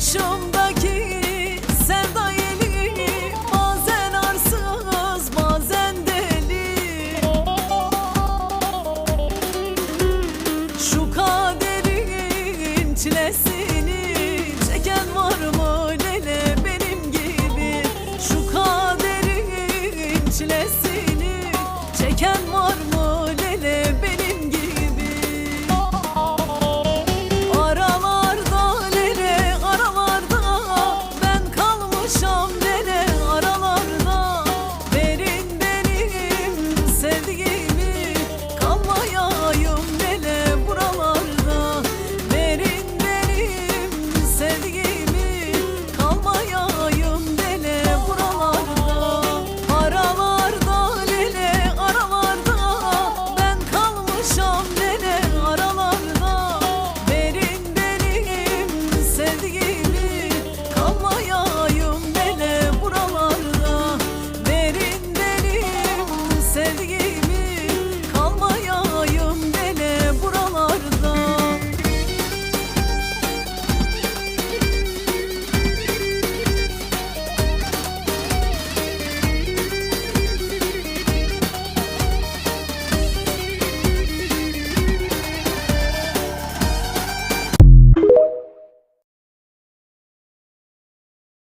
Başımdaki sevdayeli Bazen arsız bazen deli. Şu kaderin çilesini Çeken var mı lele benim gibi? Şu kaderin çilesini Çeken var